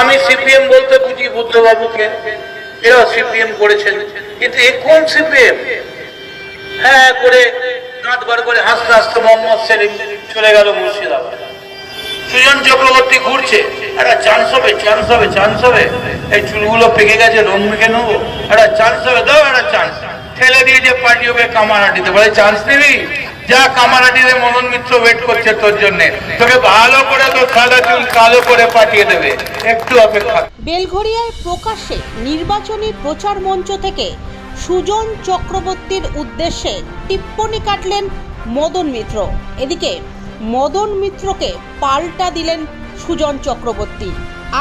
আমি সিপিএম বলতে বুঝি বুদ্ধবাবুকে এরা সিপিএম করেছেন। কিন্তু এ কোন সিপিএম? হ্যাঁ করে দাঁত বার করে হাসতে হাসতে মোহাম্মদ সেলিম চলে গেল মুর্শিদাবাদ। সুজন চক্রবর্তী ঘুরছে। একটা চান্স হবে চান্স হবে চান্স হবে। এই চুলগুলো পেকে গেছে, রং মেখে নেব। একটা চান্স হবে, দাও একটা চান্স ঠেলে দিয়ে যে পার্টি হবে ওকে কামারহাটিতে বলে চান্স নিবি? যা কামারহাটিতে মদন মিত্র ওয়েট করছে তোর জন্য। তোকে ভালো করে তোর সাদা চুল কালো করে পাঠিয়ে দেবে। একটু অপেক্ষা। বেলঘরিয়ায় প্রকাশ্যে নির্বাচনী প্রচার মঞ্চ থেকে সুজন চক্রবর্তীর উদ্দেশ্যে টিপ্পনি কাটলেন মদন মিত্র। এদিকে মদন মিত্রকে পাল্টা দিলেন সুজন চক্রবর্তী।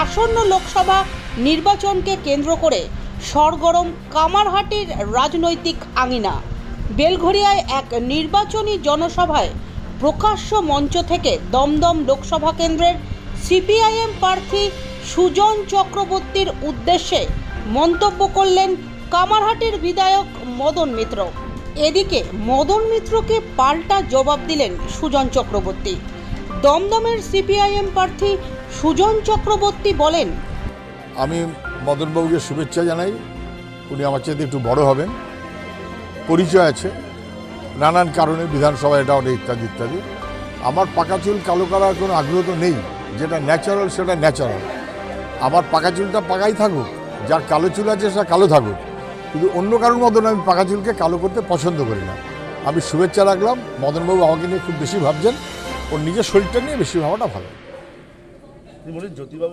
আসন্ন লোকসভা নির্বাচনকে কেন্দ্র করে সরগরম কামারহাটির রাজনৈতিক আঙিনা। বেলঘরিয়ায় এক নির্বাচনী জনসভায় প্রকাশ্য মঞ্চ থেকে দমদম লোকসভা কেন্দ্রের সিপিআইএম প্রার্থী সুজন চক্রবর্তীর উদ্দেশ্যে মন্তব্য করলেন কামারহাটির বিধায়ক মদন মিত্র। এদিকে মদন মিত্রকে পাল্টা জবাব দিলেন সুজন চক্রবর্তী। দমদমের সিপিআইএম প্রার্থী সুজন চক্রবর্তী বলেন, আমি মদনবাবুকে শুভেচ্ছা জানাই। উনি আমার চাইতে একটু বড় হবেন। পরিচয় আছে, নানান কারণে বিধানসভা এটা ওটা ইত্যাদি ইত্যাদি। আমার পাকা চুল কালো করার কোনো আগ্রহ তো নেই, যেটা ন্যাচারাল সেটা ন্যাচারাল আমার পাকা চুলটা পাকাই থাকুক, যার কালো চুল আছে সেটা কালো থাকুক। কিন্তু অন্য কারোর মতন আমি পাকা চুলকে কালো করতে পছন্দ করি না। আমি শুভেচ্ছা রাখলাম, মদনবাবু আমাকে নিয়ে খুব বেশি ভাবছেন, ওর নিজের শরীরটা নিয়ে বেশি ভাবাটা ভালো। জ্যোতিবাবু